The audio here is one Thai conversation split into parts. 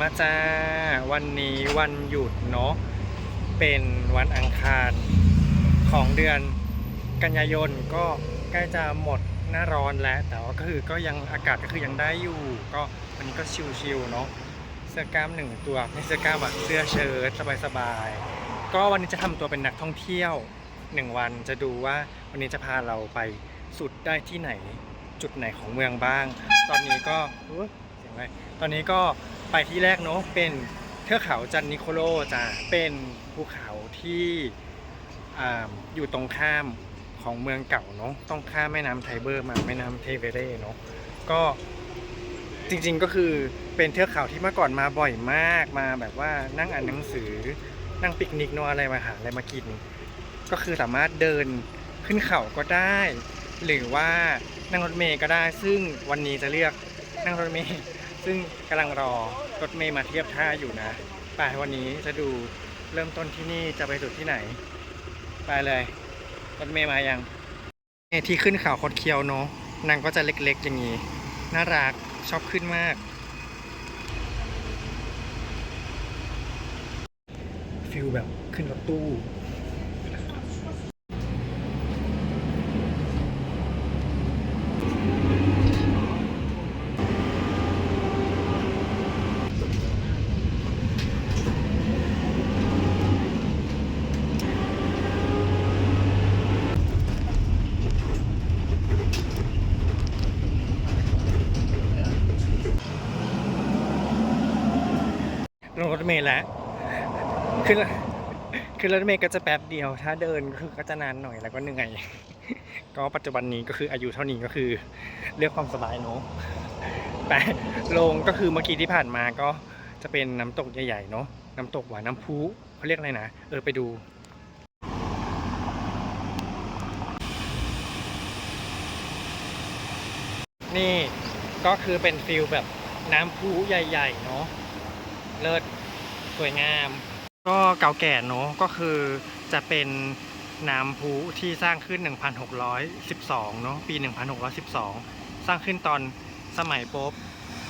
มาจ้า วันนี้วันหยุดเนาะเป็นวันอังคารของเดือนกันยายนก็ใกล้จะหมดหน้าร้อนแล้ว แต่ว่าก็คือก็ยังอากาศก็คือยังได้อยู่ ก็วันนี้ก็ชิลๆเนาะเสื้อกล้ามหนึ่งตัวไม่เสื้อกล้ามอะเสื้อเชิ้ตสบายๆก็วันนี้จะทำตัวเป็นนักท่องเที่ยวหนึ่งวันจะดูว่าวันนี้จะพาเราไปสุดได้ที่ไหนจุดไหนของเมืองบ้าง ตอนนี้ก็อุ๊ยเสียงอะไรตอนนี้ก็ ไปที่แรกเนาะเป็นเทือกเขาจันนิโคโลจ้ะเป็นภูเขาที่ออยู่ตรงข้ามของเมืองเก่าเนาะต้องข้ามแม่น้ำไทเบอร์มาแม่น้ำเทเวเร่เนาะก็จริงๆก็คือเป็นเทือกเขาที่เมื่อก่อนมาบ่อยมากมาแบบว่านั่งอ่านหนังสือนั่งปิกนิกเนาะอะไรมาหาอะไรมากิน ก็คือสามารถเดินขึ้นเขาก็ได้ หรือว่านั่งรถเมย์ก็ได้ ซึ่งวันนี้จะเลือกนั่งรถเมย์ ซึ่งกำลังรอรถเมย์มาเทียบท่าอยู่นะไปวันนี้จะดูเริ่มต้นที่นี่จะไปสุดที่ไหน ไปเลยรถเมย์มายังเที่ขึ้นเขาคดเคี้ยวเนาะนางก็จะเล็กๆอย่างนี้ น่ารักชอบขึ้นมากฟิลแบบขึ้นรถตู้ เมล์แล้วขึ้นรถขึ้นรถเมล์ก็จะแป๊บเดียว ถ้าเดินก็คือก็จะนานหน่อยแล้วก็เหนื่อยก็ปัจจุบันนี้ก็คืออายุเท่านี้ก็คือเลือกความสบายเนอะแต่ลงก็คือเมื่อกี้ที่ผ่านมาก็จะเป็นน้ำตกใหญ่ๆเนาะน้ำตกหวานน้ำพุเขาเรียกอะไรนะเออไปดูนี่ก็คือเป็นฟิลแบบน้ำพุใหญ่ ๆ เนาะเลิศ วยงาม ก็เก่าแก่เนอะก็คือจะเป็นน้ำพุที่สร้างขึ้น 1612 เนอะปี 1612 สร้างขึ้นตอนสมัยป๊ป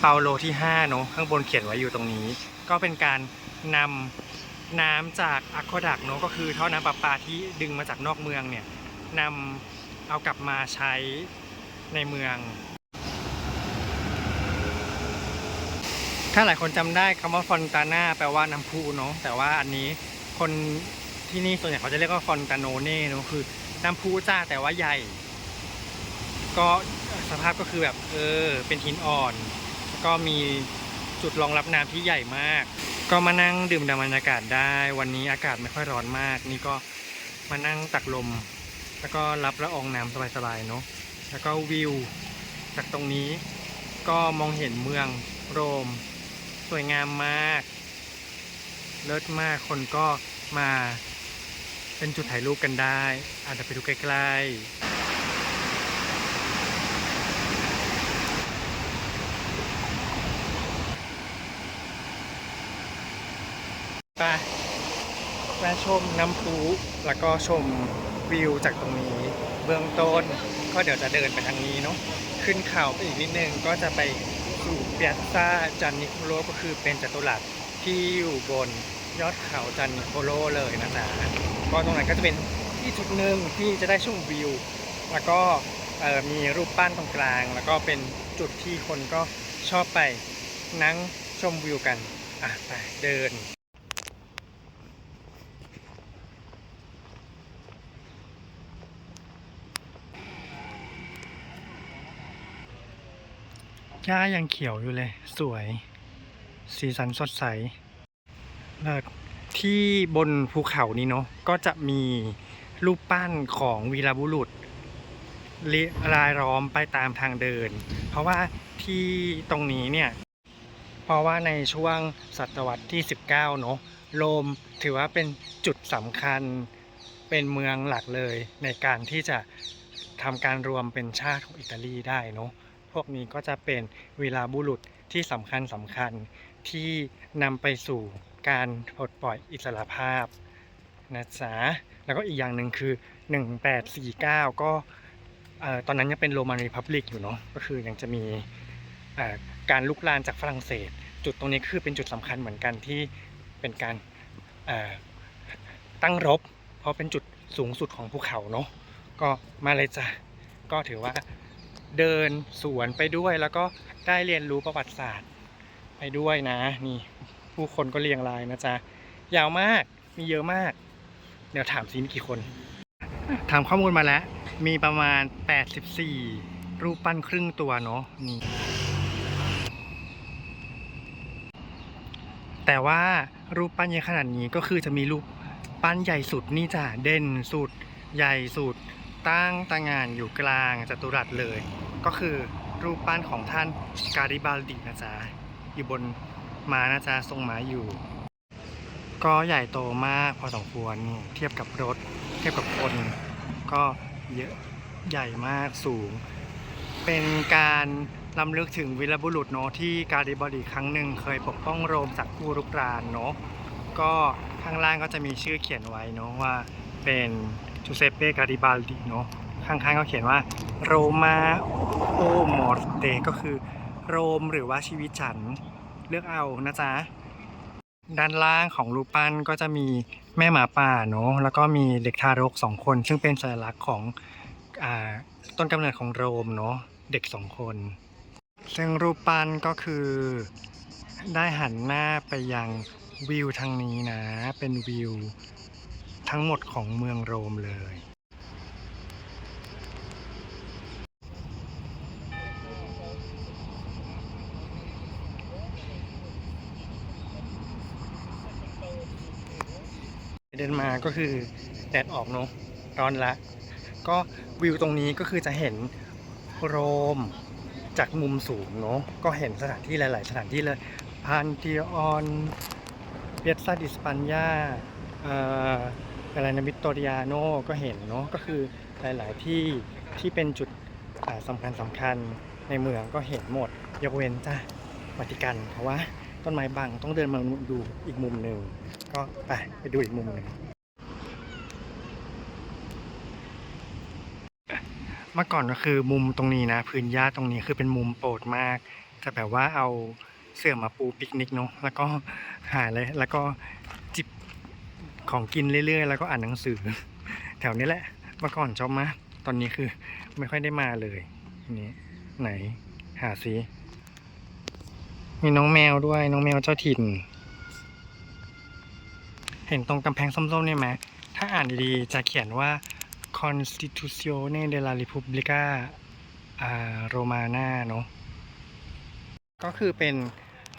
เปาโลที่5เนอะข้างบนเขียนไว้อยู่ตรงนี้ ก็เป็นการนำน้ำจากอะควาดักเนอะก็คือท่อน้ำประปาที่ดึงมาจากนอกเมืองเนี่ยนำเอากลับมาใช้ในเมือง ถ้าหลายคนจำได้คำว่าฟอนตาน่าแปลว่าน้ำพุเนาะแต่ว่าอันนี้คนที่นี่ส่วนใหญ่เขาจะเรียกว่าฟอนตาโนเน่เนาะคือน้ำพุจ้าแต่ว่าใหญ่ ก็สภาพก็คือแบบเออเป็นหินอ่อน ก็มีจุดรองรับน้ำที่ใหญ่มาก ก็มานั่งดื่มด่ำบรรยากาศได้ วันนี้อากาศไม่ค่อยร้อนมาก นี่ก็มานั่งตักลม แล้วก็รับละอองน้ำสบายๆเนาะแล้วก็วิวจากตรงนี้ก็มองเห็นเมืองโรม สวยงามมาก เลิศมากคนก็มาเป็นจุดถ่ายรูปกันได้ อาจจะไปดูใกล้ๆไปแวะชมน้ำพุแล้วก็ชมวิวจากตรงนี้ เบื้องต้น ก็เดี๋ยวจะเดินไปทางนี้เนาะขึ้นเขาไปอีกนิดนึงก็จะไป สู่เปียซาจันนิโคโลก็คือเป็นจัตุรัสที่อยู่บนยอดเขาจันนิโคโลเลยนะนะก็ตรงนั้นก็จะเป็นที่จุดหนึ่งที่จะได้ชมวิว แล้วก็มีรูปปั้นตรงกลาง แล้วก็เป็นจุดที่คนก็ชอบไปนั่งชมวิวกันอะไปเดิน หญ้ายังเขียวอยู่เลย สวย สีสันสดใสเลิศที่บนภูเขานี้เนาะก็จะมีรูปปั้นของวีรบุรุษลิรายล้อมไปตามทางเดิน เพราะว่าที่ตรงนี้เนี่ย เพราะว่าในช่วงศตวรรษที่ 19 เนาะโรมถือว่าเป็นจุดสำคัญเป็นเมืองหลักเลยในการที่จะทำการรวมเป็นชาติของอิตาลีได้เนาะ วกนี้ก็จะเป็นวีรบุรุษที่สำคัญสำคัญที่นำไปสู่การปลดปล่อยอิสระภาพนะจ๊ะแล้วก็อีกอย่างหนึ่งคือ 1849 ก็เอ่อตอนนั้นยังเป็นโรมันรีพับลิกอยู่เนาะก็คือยังจะมีการลุกลานจากฝรั่งเศส จุดตรงนี้คือเป็นจุดสำคัญเหมือนกันที่เป็นการตั้งรบ เพราะเป็นจุดสูงสุดของภูเขาเนาะก็มาเลยจ้ะก็ถือว่า เดินสวนไปด้วยแล้วก็ได้เรียนรู้ประวัติศาสตร์ไปด้วยนะ นี่ผู้คนก็เรียงรายนะจ๊ะ ยาวมากมีเยอะมาก เดี๋ยวถามซิมีกี่คนถามข้อมูลมาแล้ว มีประมาณ 84 รูปปั้นครึ่งตัวเนาะนี่แต่ว่ารูปปั้นใหญ่ขนาดนี้ก็คือจะมีรูปปั้นใหญ่สุดนี่จ้ะเด่นสุดใหญ่สุด ตั้งตางานอยู่กลางจัตุรัสเลย ก็คือรูปปั้นของท่านการิบาลดินะจ๊ะอยู่บนม้านะจ๊ะทรงม้าอยู่ ก็ใหญ่โตมากพอสมควรเทียบกับรถ เทียบกับคน ก็เยอะใหญ่มากสูง เป็นการลำลึกถึงวีรบุรุษเนาะที่การิบาลีครั้งหนึ่งเคยปกป้องโรมจากผู้รุกรานเนาะก็ข้างล่างก็จะมีชื่อเขียนไว้เนาะว่าเป็น จูเซปเป้การิบาลดีเนาะข้างๆก็เขียนว่าโรมาโอมอร์เตก็คือโรมหรือว่าชีวิตฉันเลือกเอานะจ๊ะ ด้านล่างของรูปปั้นก็จะมีแม่หมาป่าเนาะแล้วก็มีเด็กทารกสองคน ซึ่งเป็นสัญลักษณ์ของอต้นกำเนิดของโรมเนาะเด็กสองคน ซึ่งรูปปั้นก็คือได้หันหน้าไปยังวิวทางนี้นะ เป็นวิว ทั้งหมดของเมืองโรมเลย เดินมาก็คือแดดออกเนอะร้อนละ ก็วิวตรงนี้ก็คือจะเห็นโรมจากมุมสูงเนอะก็เห็นสถานที่หลาย ๆ สถานที่เลยพันติออนเปียซาดิสปันยาเอ่ออะไรนะวิตตอริอาโนก็เห็นเนาะก็คือหลาย ๆ ที่ที่เป็นจุดอ่าสำคัญสำคัญในเมืองก็เห็นหมด ยกเว้นจ้ะวัติกัน เพราะว่าต้นไม้บังต้องเดินมาดูอีกมุมหนึ่ง ก็ไปไปดูอีกมุมหนึ่งเมื่อก่อนก็คือมุมตรงนี้นะ พื้นหญ้าตรงนี้คือเป็นมุมโปรดมาก จะแบบว่าเอาเสื่อมาปูปิกนิกเนาะแล้วก็หาเลยแล้วก็จิบ ของกินเรื่อยๆ แล้วก็อ่านหนังสือ แถวนี้แหละเมื่อก่อนชอบมากตอนนี้คือไม่ค่อยได้มาเลยนี่ไหนหาซิมีน้องแมวด้วยน้องแมวเจ้าถิ่น เห็นตรงกำแพงส้มๆนี่ไหมถ้าอ่านดีๆ จะเขียนว่า Constituzione della Repubblica Romana เนอะก็คือเป็น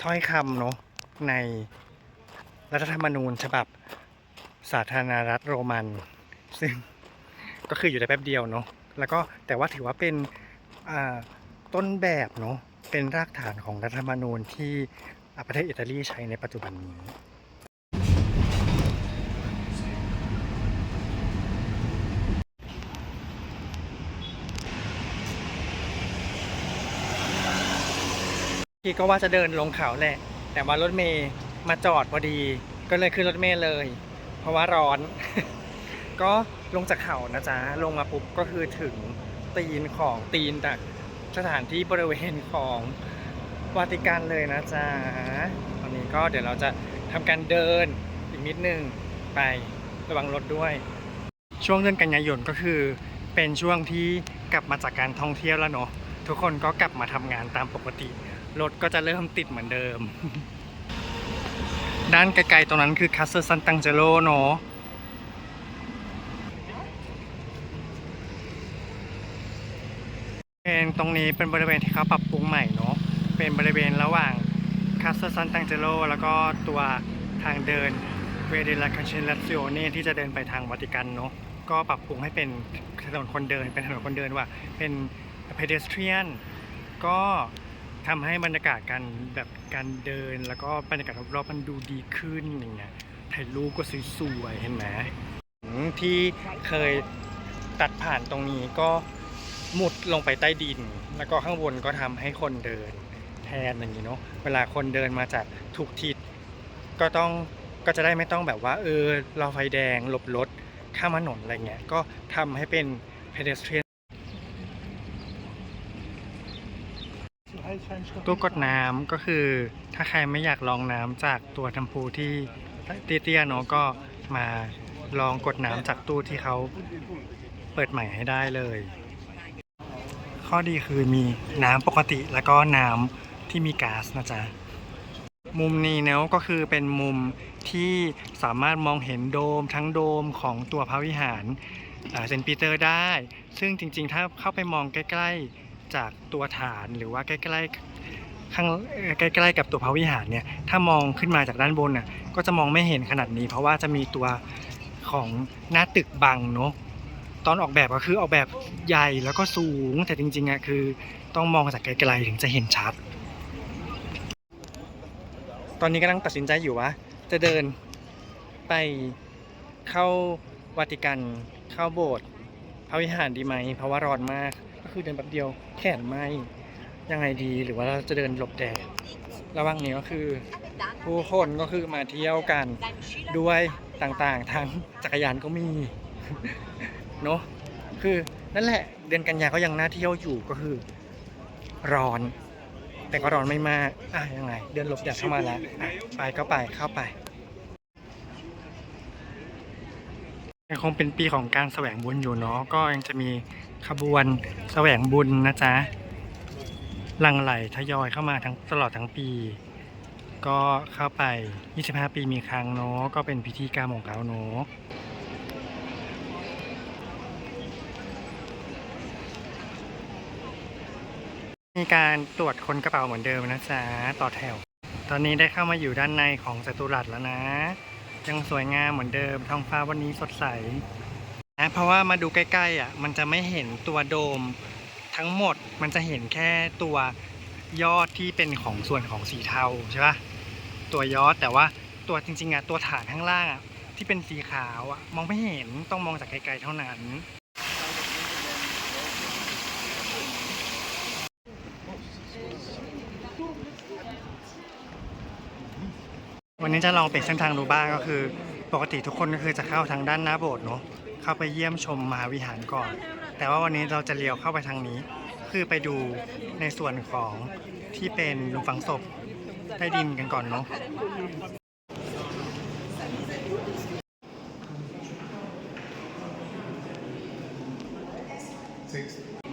ถ้อยคำเนอะในรัฐธรรมนูญฉบับ สาธารณรัฐโรมัน ซึ่งก็คืออยู่ได้แป๊บเดียวเนาะแล้วก็แต่ว่าถือว่าเป็นต้นแบบเนาะเป็นรากฐานของรัฐธรรมนูญที่ประเทศอิตาลีใช้ในปัจจุบันนี้พี่ก็ว่าจะเดินลงเขาแหละ แต่ว่ารถเมย์มาจอดพอดี ก็เลยขึ้นรถเมย์เลย เพราะว่าร้อน ก็ลงจากเขานะจ๊ะ ลงมาปุ๊บก็คือถึงตีนของตีนจากสถานที่บริเวณของวาติกันเลยนะจ๊ะ ตอนนี้ก็เดี๋ยวเราจะทำการเดินอีกนิดนึงไประวังรถด้วย ช่วงเดือนกันยายนก็คือเป็นช่วงที่กลับมาจากการท่องเที่ยวแล้วเนาะทุกคนก็กลับมาทำงานตามปกติ รถก็จะเริ่มติดเหมือนเดิม ด้านไกลๆตรงนั้นคือคาสเซอร์ซันตังเจโลเนาะเป็นตรงนี้เป็นบริเวณที่เขาปรับปรุงใหม่เนาะเป็นบริเวณระหว่างคาสเซอร์ซันตังเจโลแล้วก็ตัวทางเดินเวเดลาคาเชนลัซ i โอเน่ที่จะเดินไปทางวาติกันเนาะก็ปรับปรุงให้เป็นถนนคนเดินเป็นถนนคนเดินว่าเป็น pedestrian ก็ ทำให้บรรยากาศการแบบการเดิน แล้วก็บรรยากาศรอบๆมันดูดีขึ้นอย่างเงี้ยถ่ายรูปก็สวยๆเห็นไหมที่เคยตัดผ่านตรงนี้ก็มุดลงไปใต้ดิน แล้วก็ข้างบนก็ทำให้คนเดินแทนอย่างนี้เนาะเวลาคนเดินมาจากถูกทิศก็ต้องก็จะได้ไม่ต้องแบบว่าเออเราไฟแดงหลบรถข้ามถนนอะไรเงี้ยก็ทำให้เป็น pedestrian ตู้กดน้ำก็คือถ้าใครไม่อยากลองน้ำจากตัวทัมพูที่เตี้ยๆเนาะก็มาลองกดน้ำจากตู้ที่เขาเปิดใหม่ให้ได้เลย ข้อดีคือมีน้ำปกติแล้วก็น้ำที่มีก๊าซนะจ๊ะมุมนี้เนาะก็คือเป็นมุมที่สามารถมองเห็นโดมทั้งโดมของตัวพระวิหารเซนต์ปีเตอร์ได้ ซึ่งจริงๆ ถ้าเข้าไปมองใกล้ ๆ จากตัวฐานหรือว่าใกล้ ๆ ข้างใกล้ๆกับตัวพระวิหารเนี่ยถ้ามองขึ้นมาจากด้านบนน่ะก็จะมองไม่เห็นขนาดนี้ เพราะว่าจะมีตัวของหน้าตึกบังเนาะตอนออกแบบก็คือออกแบบใหญ่แล้วก็สูงแต่จริงๆอะคือต้องมองจากไกลๆถึงจะเห็นชัด ตอนนี้กำลังตัดสินใจอยู่ว่าจะเดินไปเข้าวาติกันเข้าโบสถ์พระวิหารดีไหมเพราะว่าร้อนมากก็คือเดินแป๊บเดียวแขนไหม ยังไงดีหรือว่าเราจะเดินหลบแดดระหว่างนี้ก็คือ ผู้คนก็คือมาเที่ยวกันด้วยต่างๆ ทั้งจักรยานก็มีเนอะคือนั่นแหละเดือนกันยาก็ยังน่าเที่ยวอยู่ก็คือ ร้อน แต่ก็ร้อนไม่มากอะยังไง เดินหลบแดดเข้ามาแล้วอะไปก็ไปเข้าไปยังคงเป็นปีของการแสวงบุญอยู่เนาะก็ยังจะมีขบวนแสวงบุญนะจ๊ะ หลังไหลทยอยเข้ามาทั้งตลอดทั้งปี ก็เข้าไป 25 ปีมีครั้งเนาะก็เป็นพิธีกรรมของเขาเนาะมีการตรวจคนกระเป๋าเหมือนเดิมนะจ๊ะต่อแถว ตอนนี้ได้เข้ามาอยู่ด้านในของจตุรัสแล้วนะ ยังสวยงามเหมือนเดิมท้องฟ้าวันนี้สดใสนะเพราะว่ามาดูใกล้ๆอะ มันจะไม่เห็นตัวโดม ทั้งหมดมันจะเห็นแค่ตัวยอดที่เป็นของส่วนของสีเทาใช่ปะตัวยอดแต่ว่าตัวจริงๆอะตัวฐานข้างล่างอะที่เป็นสีขาวอะมองไม่เห็นต้องมองจากไกลๆเท่านั้นวันนี้จะลองเปลี่ยนเส้นทางดูบ้างก็คือ ปกติทุกคนก็คือจะเข้าทางด้านหน้าโบสถ์เนาะเข้าไปเยี่ยมชมมหาวิหารก่อน แต่ว่าวันนี้เราจะเลี้ยวเข้าไปทางนี้ คือไปดูในส่วนของที่เป็นหลุมฝังศพใต้ดินกันก่อนเนาะ6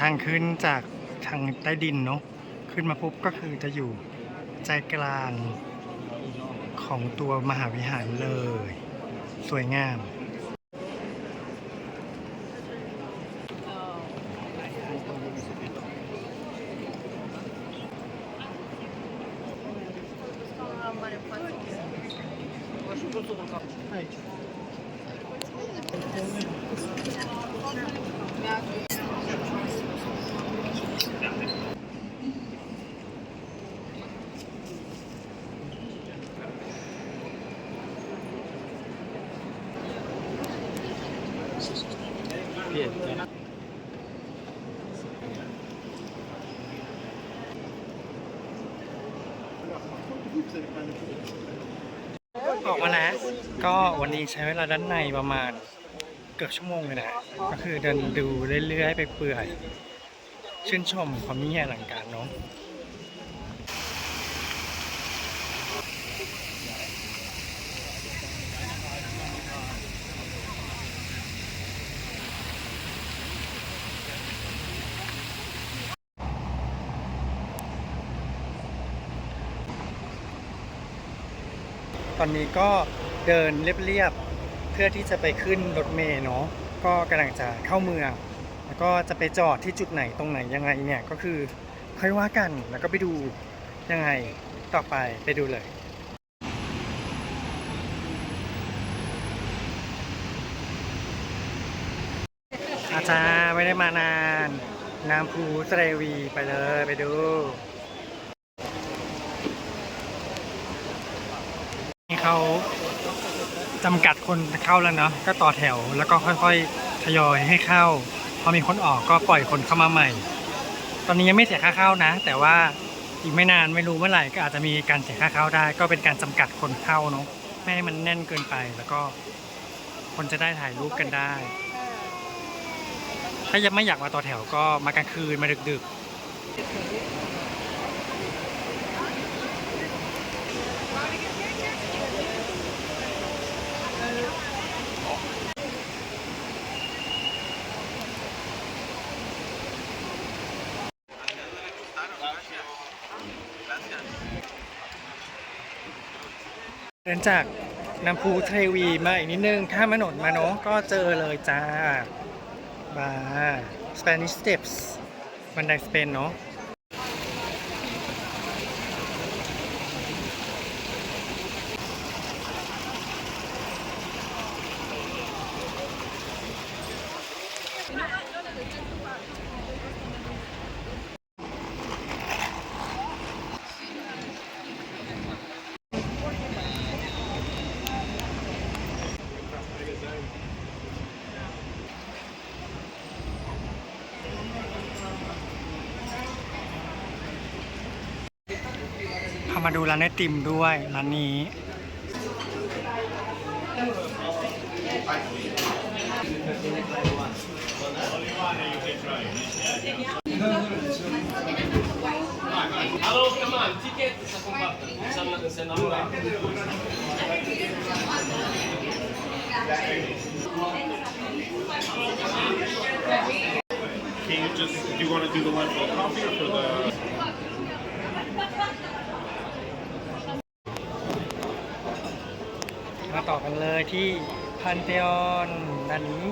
ทางขึ้นจากทางใต้ดินเนาะขึ้นมาปุ๊บก็คือจะอยู่ใจกลางของตัวมหาวิหารเลย สวยงาม ออกมาแล้ว ก็วันนี้ใช้เวลาด้านในประมาณเกือบชั่วโมงเลยนะ ก็คือเดินดูเรื่อยๆไปเปื่อย ชื่นชมความเงียบหลังการเนาะ ตอนนี้ก็เดินเรียบๆเพื่อที่จะไปขึ้นรถเมล์เนาะก็กำลังจะเข้าเมือง แล้วก็จะไปจอดที่จุดไหนตรงไหนยังไงเนี่ยก็คือค่อยว่ากันแล้วก็ไปดูยังไงต่อไปไปดูเลยอาจารย์ไม่ได้มานาน น้ำพูสเรวีไปเลยไปดู เขาจำกัดคนเข้าแล้วเนาะก็ต่อแถวแล้วก็ค่อยๆทยอยให้เข้า พอมีคนออกก็ปล่อยคนเข้ามาใหม่ ตอนนี้ยังไม่เสียค่าเข้านะ แต่ว่าอีกไม่นานไม่รู้เมื่อไหร่ก็อาจจะมีการเสียค่าเข้าได้ ก็เป็นการจำกัดคนเข้าเนาะไม่ให้มันแน่นเกินไปแล้วก็ คนจะได้ถ่ายรูปกันได้ ถ้ายังไม่อยากมาต่อแถวก็มากลางคืนมาดึกๆ ดินจากน้ำพุเทวีมาอีกนิดนึง ถ้ามถนนมาเนาะก็เจอเลยจ้าบาร์ Spanish Steps บันไดสเปนเนาะพามาดูร้านไอติมด้วยร้านนี้ Allora, come on, ticket sta combatto. Se no, Can you just, do you want to do the one for the coffee or for the? ันเลยที่พันเทออนด้นนี้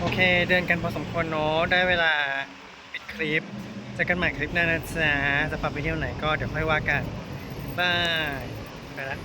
โอเค เดินกันพอสมควรเนอะได้เวลาปิดคลิปเจอกันใหม่คลิปหน้านะจ๊ะจะพาไปเที่ยวไหนก็เดี๋ยวค่อยว่ากัน บาย ไปแล้ว